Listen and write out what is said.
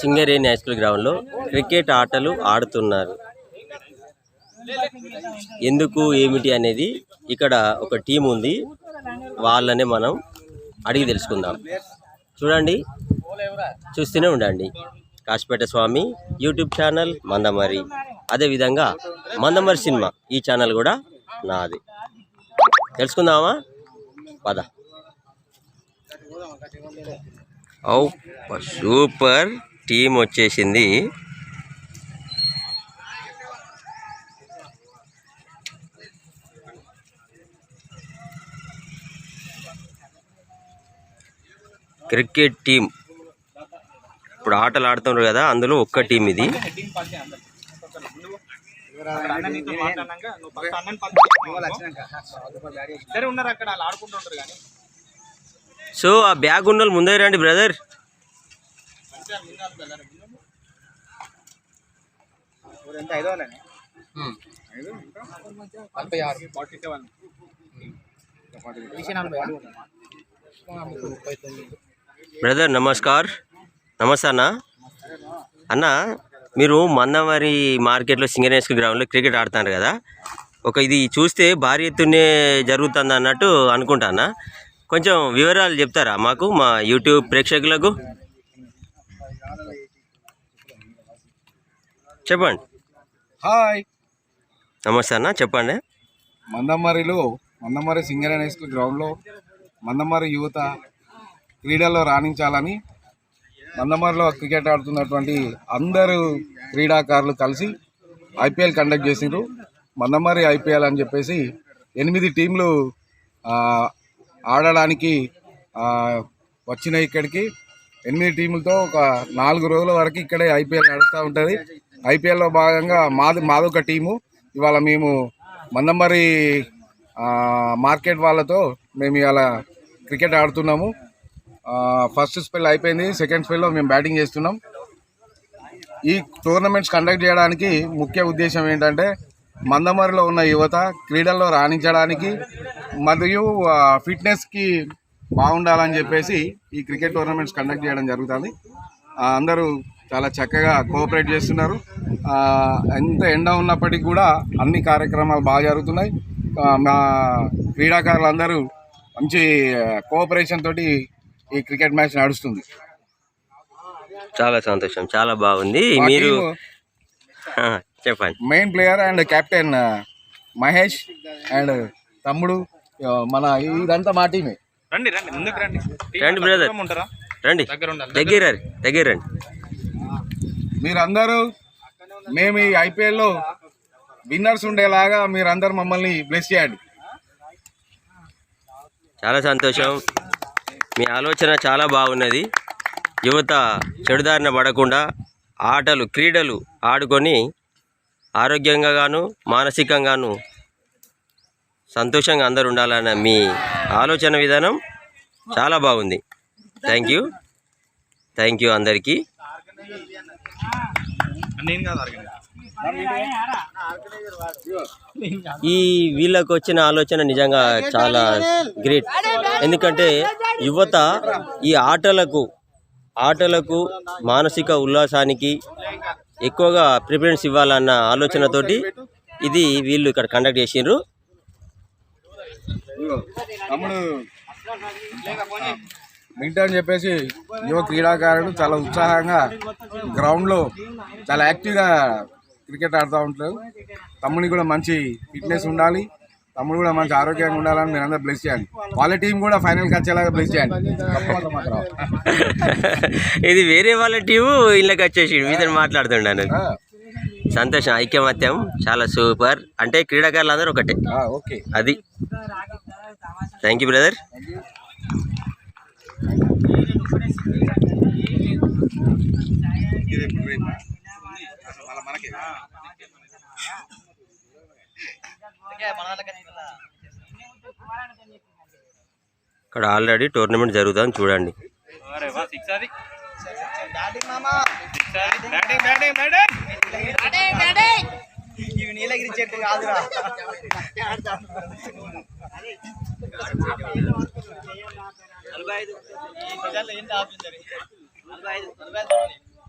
Singareni high school గ్రౌండ్లో cricket ఆటలు ఆడుతున్నారు. ఎందుకు ఏమిటి అనేది ఇక్కడ ఒక టీం ఉంది. వాళ్ళనే మనం అడిగి తెలుసుకుందాం. చూడండి చూస్తూనే ఉండండి. కాశీపేట స్వామి యూట్యూబ్ ఛానల్ మందమరి అదేవిధంగా మందమరి సినిమా ఈ ఛానల్ కూడా నాది. తెలుసుకుందామా? పద. ఔ సూపర్ టీం వచ్చేసింది. క్రికెట్ టీం ఇప్పుడు ఆటలు ఆడుతున్నారు కదా అందులో ఒక్క టీం ఇది. సరే ఉన్నారు అక్కడ ఆడుకుంటుంటారు కానీ. సో ఆ బ్యాగ్ ఉన్న ముందే రండి బ్రదర్. బ్రదర్ నమస్కార్. నమస్తే అన్న. అన్న మీరు మందమరి మార్కెట్లో సింగరేణి గ్రౌండ్లో క్రికెట్ ఆడుతున్నారు కదా. ఒక ఇది చూస్తే భారీ ఎత్తునే జరుగుతుంది అన్నట్టు అనుకుంటానా కొంచెం వివరాలు చెప్తారా మాకు మా యూట్యూబ్ ప్రేక్షకులకు? చెప్పండి. హాయ్. నమస్తే అన్న చెప్పండి. మందమరిలో మందమరి సింగరేణి హై స్కూల్ గ్రౌండ్లో మందమరి యువత క్రీడల్లో రాణించాలని మందమరిలో క్రికెట్ ఆడుతున్నటువంటి అందరూ క్రీడాకారులు కలిసి ఐపీఎల్ కండక్ట్ చేసిండ్రు. మందమరి ఐపీఎల్ అని చెప్పేసి ఎనిమిది టీంలు ఆడడానికి వచ్చిన ఇక్కడికి ఎనిమిది టీములతో ఒక నాలుగు రోజుల వరకు ఇక్కడే ఐపీఎల్ నడుస్తూ ఉంటుంది. ఐపీఎల్లో భాగంగా మాది మాదొక టీము. ఇవాళ మేము మందమరి మార్కెట్ వాళ్ళతో మేము ఇవాళ క్రికెట్ ఆడుతున్నాము. ఫస్ట్ స్పెల్ అయిపోయింది. సెకండ్ స్పెల్లో మేము బ్యాటింగ్ చేస్తున్నాం. ఈ టోర్నమెంట్స్ కండక్ట్ చేయడానికి ముఖ్య ఉద్దేశం ఏంటంటే మందమరిలో ఉన్న యువత క్రీడల్లో రాణించడానికి మరియు ఫిట్నెస్కి బాగుండాలని చెప్పేసి ఈ క్రికెట్ టోర్నమెంట్స్ కండక్ట్ చేయడం జరుగుతుంది. అందరూ చాలా చక్కగా కోఆపరేట్ చేస్తున్నారు. ఎంత ఎండ ఉన్నప్పటికీ కూడా అన్ని కార్యక్రమాలు బాగా జరుగుతున్నాయి. మా క్రీడాకారులందరూ మంచి కోఆపరేషన్ తోటి ఈ క్రికెట్ మ్యాచ్ నడుస్తుంది. చాలా సంతోషం. చాలా బాగుంది. మీరు చెప్పండి. Main player and captain Mahesh and తమ్ముడు మన ఇదంతా మా టీమే. రండి రండి ముందుకు రండి. రండి బ్రదర్. ఉంటారా రండి. దగ్గర ఉండాలి దగ్గర రండి దగ్గర రండి. మీరందరూ మేము ఈ ఐపీఎల్లో విన్నర్స్ ఉండేలాగా మీరందరూ మమ్మల్ని బ్లెస్ చేయండి. చాలా సంతోషం. మీ ఆలోచన చాలా బాగున్నది. యువత చెడుదారిన పడకుండా ఆటలు క్రీడలు ఆడుకొని ఆరోగ్యంగా గాను మానసికంగాను సంతోషంగా అందరు ఉండాలన్న మీ ఆలోచన విధానం చాలా బాగుంది. థ్యాంక్ యూ థ్యాంక్ యూ అందరికీ. ఈ వీళ్ళకు వచ్చిన ఆలోచన నిజంగా చాలా గ్రేట్. ఎందుకంటే యువత ఈ ఆటలకు ఆటలకు మానసిక ఉల్లాసానికి ఎక్కువగా ప్రిఫరెన్స్ ఇవ్వాలన్న ఆలోచనతోటి ఇది వీళ్ళు ఇక్కడ కండక్ట్ చేసిండ్రు. తమ్ముడు. మింటో అని చెప్పేసి యువ క్రీడాకారుడు చాలా ఉత్సాహంగా గ్రౌండ్లో చాలా యాక్టివ్గా క్రికెట్ ఆడుతూ ఉంటారు తమ్ముడికి కూడా మంచి ఫిట్నెస్ ఉండాలి. తమ్ముడు కూడా మంచి ఆరోగ్యంగా ఉండాలని మీరు అందరూ బ్లెస్ చేయండి వాళ్ళ టీం కూడా ఫైనల్కి వచ్చేలాగా బ్లెస్ చేయండి. ఇది వేరే వాళ్ళ టీము ఇళ్ళకి వచ్చేసి మీతో మాట్లాడుతున్నాను ఆ, సంతోషం ఐక్యమత్యం చాలా సూపర్. అంటే క్రీడాకారులు అందరూ ఒకటే అది. థ్యాంక్ యూ బ్రదర్ ఇక్కడ ఆల్రెడీ టోర్నమెంట్ జరుగుతుందని చూడండి. బ్యాటింగ్ బ్యాటింగ్ బ్యాటింగ్ ఇవి నీలగిరి చెట్టు కాదురా. నలభై ఐదు. ఈ ఆపించారు నలభై ఐదు. నలభై ఐదు.